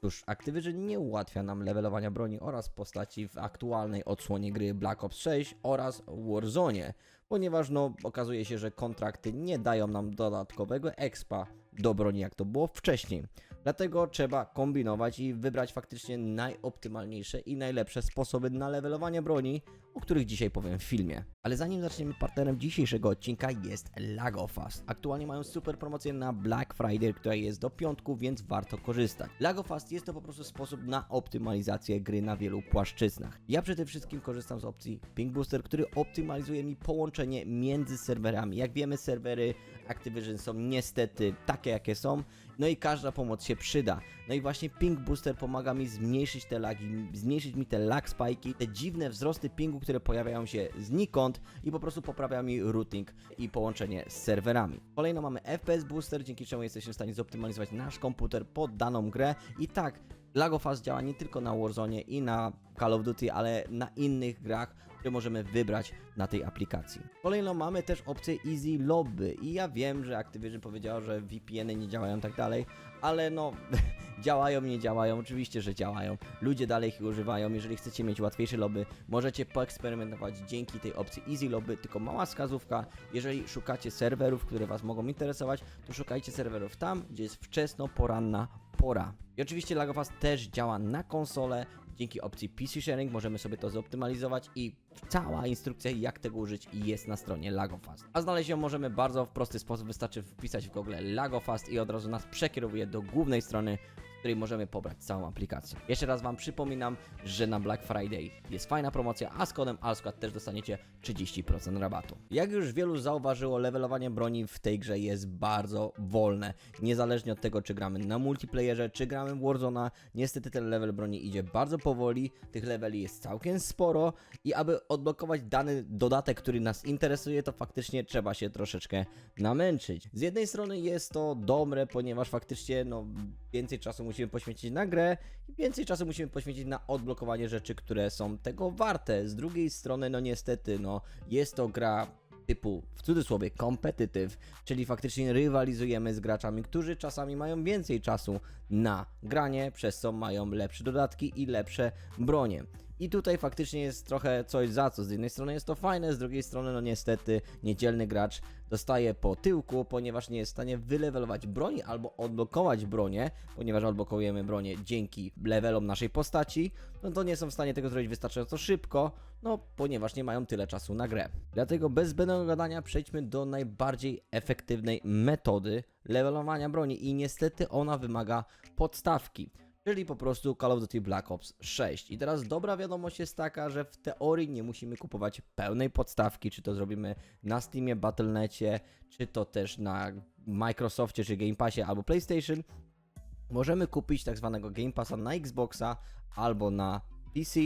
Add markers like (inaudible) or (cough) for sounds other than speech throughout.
Cóż, Activision nie ułatwia nam levelowania broni oraz postaci w aktualnej odsłonie gry Black Ops 6 oraz Warzone, ponieważ no okazuje się, że kontrakty nie dają nam dodatkowego expa do broni jak to było wcześniej. Dlatego trzeba kombinować i wybrać faktycznie najoptymalniejsze i najlepsze sposoby na levelowanie broni, o których dzisiaj powiem w filmie. Ale zanim zaczniemy, partnerem dzisiejszego odcinka jest Lagofast. Aktualnie mają super promocję na Black Friday, która jest do piątku, więc warto korzystać. Lagofast jest to po prostu sposób na optymalizację gry na wielu płaszczyznach. Ja przede wszystkim korzystam z opcji Ping Booster, który optymalizuje mi połączenie między serwerami. Jak wiemy, serwery Activision są niestety takie, jakie są, no i każda pomoc się przyda. No i właśnie Ping Booster pomaga mi zmniejszyć te lagi, zmniejszyć mi te lag spike'i, te dziwne wzrosty pingu, które pojawiają się znikąd i po prostu poprawia mi routing i połączenie z serwerami. Kolejno mamy FPS Booster, dzięki czemu jesteśmy w stanie zoptymalizować nasz komputer pod daną grę i tak Lagofast działa nie tylko na Warzone i na Call of Duty, ale na innych grach, które możemy wybrać na tej aplikacji. Kolejno mamy też opcję Easy Lobby i ja wiem, że Activision powiedział, że VPN-y nie działają tak dalej, ale no (laughs) działają, nie działają, oczywiście, że działają. Ludzie dalej ich używają. Jeżeli chcecie mieć łatwiejsze lobby, możecie poeksperymentować dzięki tej opcji Easy Lobby, tylko mała wskazówka. Jeżeli szukacie serwerów, które Was mogą interesować, to szukajcie serwerów tam, gdzie jest wczesno-poranna pora. I oczywiście Lagofast też działa na konsolę. Dzięki opcji PC Sharing możemy sobie to zoptymalizować i cała instrukcja jak tego użyć jest na stronie Lagofast. A znaleźć ją możemy bardzo w prosty sposób, wystarczy wpisać w Google Lagofast i od razu nas przekieruje do głównej strony, której możemy pobrać całą aplikację. Jeszcze raz Wam przypominam, że na Black Friday jest fajna promocja, a z kodem ALSKAD też dostaniecie 30% rabatu. Jak już wielu zauważyło, levelowanie broni w tej grze jest bardzo wolne. Niezależnie od tego, czy gramy na multiplayerze, czy gramy w Warzona, niestety ten level broni idzie bardzo powoli, tych leveli jest całkiem sporo i aby odblokować dany dodatek, który nas interesuje, to faktycznie trzeba się troszeczkę namęczyć. Z jednej strony jest to dobre, ponieważ faktycznie no, więcej czasu musimy poświęcić na grę i więcej czasu musimy poświęcić na odblokowanie rzeczy, które są tego warte. Z drugiej strony, no niestety, no jest to gra typu, w cudzysłowie, competitive, czyli faktycznie rywalizujemy z graczami, którzy czasami mają więcej czasu na granie, przez co mają lepsze dodatki i lepsze bronie. I tutaj faktycznie jest trochę coś za co. Z jednej strony jest to fajne, z drugiej strony, no niestety, niedzielny gracz dostaje po tyłku, ponieważ nie jest w stanie wylewelować broni albo odblokować bronię, ponieważ odblokujemy bronię dzięki levelom naszej postaci, no to nie są w stanie tego zrobić wystarczająco szybko, no ponieważ nie mają tyle czasu na grę. Dlatego bez zbędnego gadania przejdźmy do najbardziej efektywnej metody levelowania broni i niestety ona wymaga podstawki czyli po prostu Call of Duty Black Ops 6. I teraz dobra wiadomość jest taka, że w teorii nie musimy kupować pełnej podstawki, czy to zrobimy na Steamie, Battle.necie, czy to też na Microsoftie, czy Game Passie albo PlayStation. Możemy kupić tak zwanego Game Passa na Xboxa albo na PC,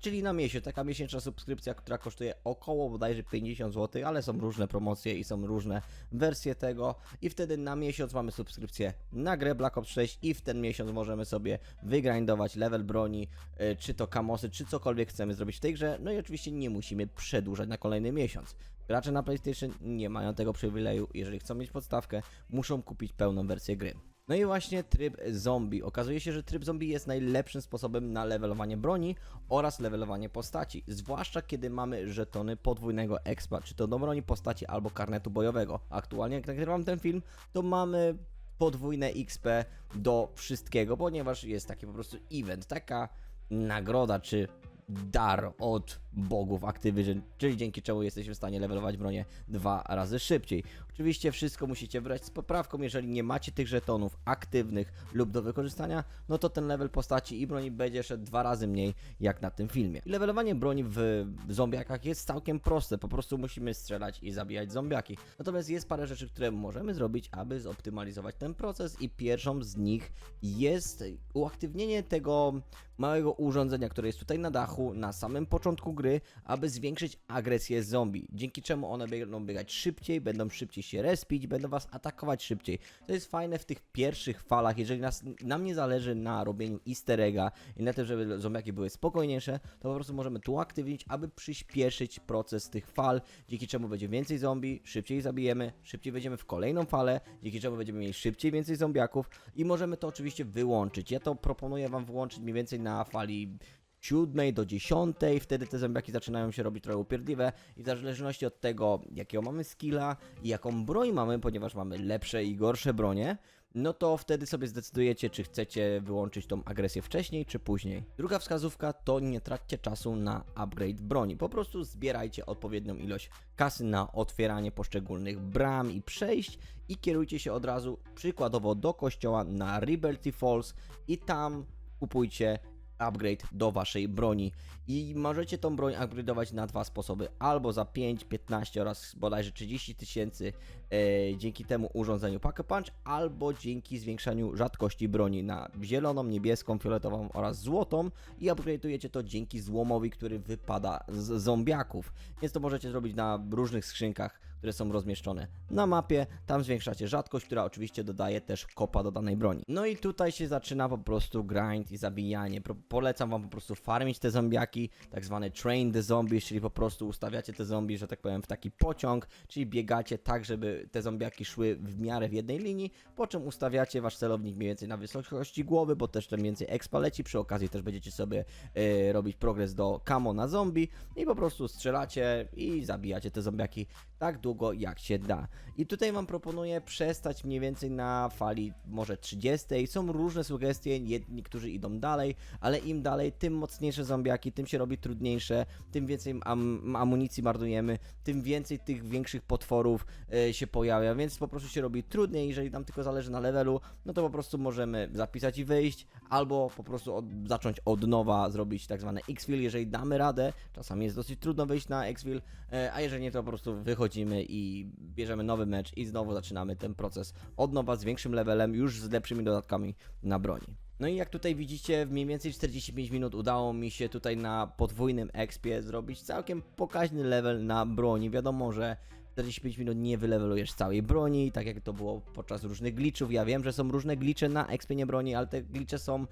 czyli na miesiąc. Taka miesięczna subskrypcja, która kosztuje około bodajże 50 zł, ale są różne promocje i są różne wersje tego. I wtedy na miesiąc mamy subskrypcję na grę Black Ops 6 i w ten miesiąc możemy sobie wygrindować level broni, y, czy to kamosy, czy cokolwiek chcemy zrobić w tej grze. No i oczywiście nie musimy przedłużać na kolejny miesiąc. Gracze na PlayStation nie mają tego przywileju. Jeżeli chcą mieć podstawkę, muszą kupić pełną wersję gry. No i właśnie tryb zombie. Okazuje się, że tryb zombie jest najlepszym sposobem na levelowanie broni oraz levelowanie postaci. Zwłaszcza kiedy mamy żetony podwójnego expa, czy to do broni postaci albo karnetu bojowego. Aktualnie jak nagrywam ten film, to mamy podwójne XP do wszystkiego, ponieważ jest taki po prostu event, taka nagroda czy dar od bogów Activision, czyli dzięki czemu jesteśmy w stanie levelować bronię dwa razy szybciej. Oczywiście wszystko musicie wybrać z poprawką, jeżeli nie macie tych żetonów aktywnych lub do wykorzystania, no to ten level postaci i broni będzie szedł dwa razy mniej jak na tym filmie. Levelowanie broni w zombiakach jest całkiem proste, po prostu musimy strzelać i zabijać zombiaki. Natomiast jest parę rzeczy, które możemy zrobić, aby zoptymalizować ten proces i pierwszą z nich jest uaktywnienie tego małego urządzenia, które jest tutaj na dachu, na samym początku gry, aby zwiększyć agresję zombie, dzięki czemu one będą biegać szybciej, będą szybciej się respić, będą was atakować szybciej. To jest fajne w tych pierwszych falach, jeżeli nas, nam nie zależy na robieniu easter egga i na tym, żeby zombiaki były spokojniejsze, to po prostu możemy tu aktywnić, aby przyspieszyć proces tych fal, dzięki czemu będzie więcej zombie, szybciej zabijemy, szybciej wejdziemy w kolejną falę, dzięki czemu będziemy mieli szybciej więcej zombiaków i możemy to oczywiście wyłączyć. Ja to proponuję wam wyłączyć mniej więcej na fali 7 do 10, wtedy te zombiaki zaczynają się robić trochę upierdliwe i w zależności od tego, jakiego mamy skilla i jaką broń mamy, ponieważ mamy lepsze i gorsze bronie, no to wtedy sobie zdecydujecie, czy chcecie wyłączyć tą agresję wcześniej, czy później. Druga wskazówka to nie traćcie czasu na upgrade broni. Po prostu zbierajcie odpowiednią ilość kasy na otwieranie poszczególnych bram i przejść i kierujcie się od razu przykładowo do kościoła na Liberty Falls i tam kupujcie upgrade do waszej broni. I możecie tą broń upgrade'ować na dwa sposoby. Albo za 5, 15 oraz bodajże 30 tysięcy e, dzięki temu urządzeniu Pack Punch, albo dzięki zwiększaniu rzadkości broni na zieloną, niebieską, fioletową oraz złotą i upgrade'ujecie to dzięki złomowi, który wypada z zombiaków. Więc to możecie zrobić na różnych skrzynkach, które są rozmieszczone na mapie. Tam zwiększacie rzadkość, która oczywiście dodaje też kopa do danej broni. No i tutaj się zaczyna po prostu grind i zabijanie. Pro- Polecam wam po prostu farmić te zombiaki, tak zwane train the zombies, czyli po prostu ustawiacie te zombie, że tak powiem, w taki pociąg, czyli biegacie tak, żeby te zombiaki szły w miarę w jednej linii, po czym ustawiacie wasz celownik mniej więcej na wysokości głowy, bo też tam więcej expa leci, przy okazji też będziecie sobie e, robić progres do camo na zombie i po prostu strzelacie i zabijacie te zombiaki tak długo jak się da. I tutaj wam proponuję przestać mniej więcej na fali może 30. Są różne sugestie, jedni, którzy idą dalej, ale im dalej, tym mocniejsze zombiaki, tym się robi trudniejsze, tym więcej am amunicji marnujemy, tym więcej tych większych potworów e, się pojawia, więc po prostu się robi trudniej, jeżeli nam tylko zależy na levelu, no to po prostu możemy zapisać i wyjść, albo po prostu od, zacząć od nowa, zrobić tak zwane X-Fill, jeżeli damy radę, czasami jest dosyć trudno wyjść na X-Fill, e, a jeżeli nie, to po prostu wychodzimy i bierzemy nowy mecz i znowu zaczynamy ten proces od nowa z większym levelem, już z lepszymi dodatkami na broni. No i jak tutaj widzicie, w mniej więcej 45 minut udało mi się tutaj na podwójnym expie zrobić całkiem pokaźny level na broni. Wiadomo, że 45 minut nie wylewelujesz całej broni, tak jak to było podczas różnych glitchów. Ja wiem, że są różne glitche na expie broni, ale te glitche są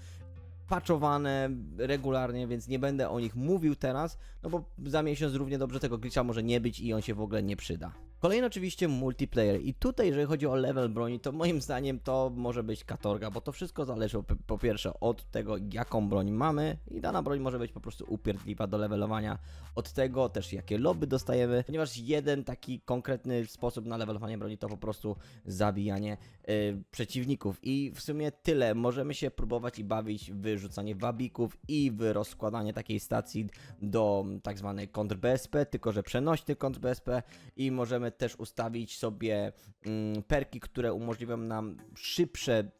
patchowane regularnie, więc nie będę o nich mówił teraz, no bo za miesiąc równie dobrze tego glitcha może nie być i on się w ogóle nie przyda. Kolejny oczywiście multiplayer i tutaj jeżeli chodzi o level broni, to moim zdaniem to może być katorga, bo to wszystko zależy po- pierwsze od tego jaką broń mamy i dana broń może być po prostu upierdliwa do levelowania, od tego też jakie lobby dostajemy, ponieważ jeden taki konkretny sposób na levelowanie broni to po prostu zabijanie y, przeciwników. I w sumie tyle, możemy się próbować i bawić w rzucanie wabików i w rozkładanie takiej stacji do tak zwanej kontr-BSP, tylko że przenośny kontr-BSP i możemy też ustawić sobie mm, perki, które umożliwią nam szybsze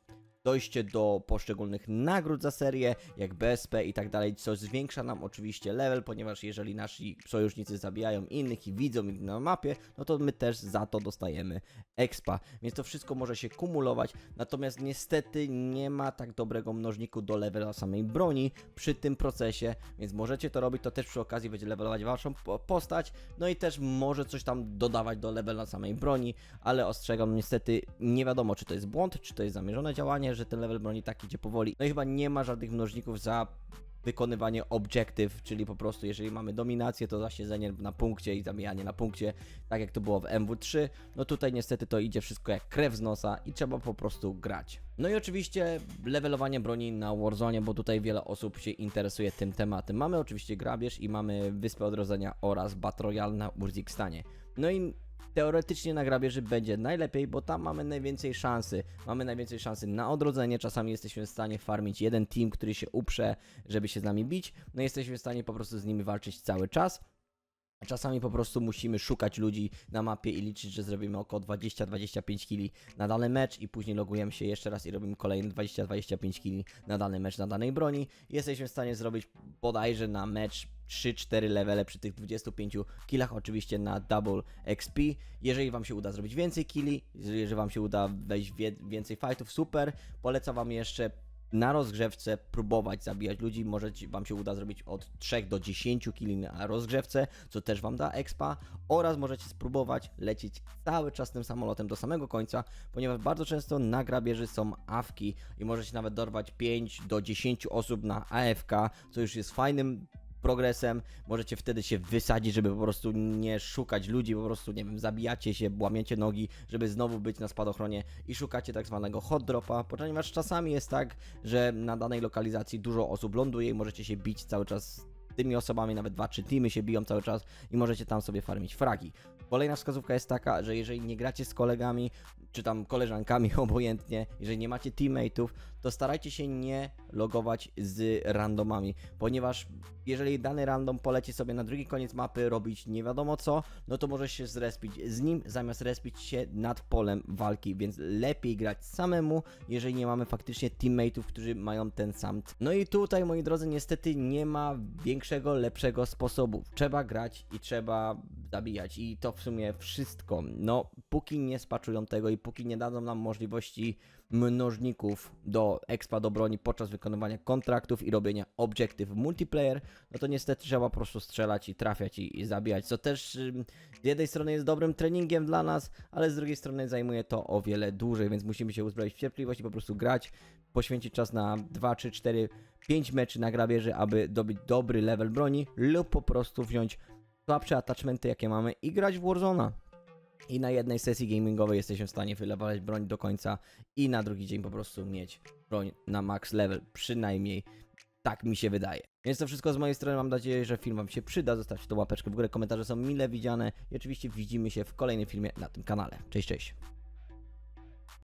dojście do poszczególnych nagród za serię, jak BSP i tak dalej, co zwiększa nam oczywiście level, ponieważ jeżeli nasi sojusznicy zabijają innych i widzą ich na mapie, no to my też za to dostajemy expa, więc to wszystko może się kumulować, natomiast niestety nie ma tak dobrego mnożniku do levela samej broni przy tym procesie, więc możecie to robić, to też przy okazji będzie levelować waszą po- postać, no i też może coś tam dodawać do levela samej broni, ale ostrzegam, niestety nie wiadomo, czy to jest błąd, czy to jest zamierzone działanie, że ten level broni tak idzie powoli. No i chyba nie ma żadnych mnożników za wykonywanie objective, czyli po prostu jeżeli mamy dominację, to zasiedzenie na punkcie i zabijanie na punkcie, tak jak to było w MW3. No tutaj niestety to idzie wszystko jak krew z nosa i trzeba po prostu grać. No i oczywiście levelowanie broni na Warzone, bo tutaj wiele osób się interesuje tym tematem. Mamy oczywiście grabież i mamy Wyspę Odrodzenia oraz Battle Royale na Urzikstanie. No i teoretycznie na grabieży będzie najlepiej, bo tam mamy najwięcej szansy. Mamy najwięcej szansy na odrodzenie. Czasami jesteśmy w stanie farmić jeden team, który się uprze, żeby się z nami bić. No jesteśmy w stanie po prostu z nimi walczyć cały czas. Czasami po prostu musimy szukać ludzi na mapie i liczyć, że zrobimy około 20-25 kili na dany mecz i później logujemy się jeszcze raz i robimy kolejne 20-25 kili na dany mecz na danej broni. Jesteśmy w stanie zrobić bodajże na mecz 3-4 levele przy tych 25 killach, oczywiście na double XP. Jeżeli Wam się uda zrobić więcej killi, jeżeli Wam się uda wejść więcej fightów, super. Polecam Wam jeszcze na rozgrzewce próbować zabijać ludzi. Może wam się uda zrobić od 3 do 10 kili na rozgrzewce, co też wam da expa. Oraz możecie spróbować lecieć cały czas tym samolotem do samego końca, ponieważ bardzo często na grabieży są awki i możecie nawet dorwać 5 do 10 osób na AFK, co już jest fajnym progresem, możecie wtedy się wysadzić, żeby po prostu nie szukać ludzi, po prostu, nie wiem, zabijacie się, łamiecie nogi, żeby znowu być na spadochronie i szukacie tak zwanego hot dropa, ponieważ czasami jest tak, że na danej lokalizacji dużo osób ląduje i możecie się bić cały czas tymi osobami, nawet dwa, trzy teamy się biją cały czas i możecie tam sobie farmić fragi. Kolejna wskazówka jest taka, że jeżeli nie gracie z kolegami, czy tam koleżankami, (laughs) obojętnie, jeżeli nie macie teammateów, to starajcie się nie logować z randomami, ponieważ jeżeli dany random poleci sobie na drugi koniec mapy robić nie wiadomo co, no to może się zrespić z nim, zamiast respić się nad polem walki, więc lepiej grać samemu, jeżeli nie mamy faktycznie teammateów, którzy mają ten sam. No i tutaj, moi drodzy, niestety nie ma większego, lepszego sposobu. Trzeba grać i trzeba zabijać i to w sumie wszystko. No, póki nie spaczują tego i póki nie dadzą nam możliwości mnożników do expa do broni podczas wykonywania kontraktów i robienia obiektyw multiplayer, no to niestety trzeba po prostu strzelać i trafiać i, i zabijać, co też z jednej strony jest dobrym treningiem dla nas, ale z drugiej strony zajmuje to o wiele dłużej, więc musimy się uzbroić w cierpliwość i po prostu grać, poświęcić czas na 2, 3, 4, 5 meczy na grabieży, aby dobyć dobry level broni lub po prostu wziąć słabsze attachmenty jakie mamy i grać w Warzona. I na jednej sesji gamingowej jesteśmy w stanie wylewać broń do końca i na drugi dzień po prostu mieć broń na max level, przynajmniej tak mi się wydaje. Więc to wszystko z mojej strony, mam nadzieję, że film Wam się przyda, zostawcie to łapeczkę w górę, komentarze są mile widziane i oczywiście widzimy się w kolejnym filmie na tym kanale. Cześć, cześć!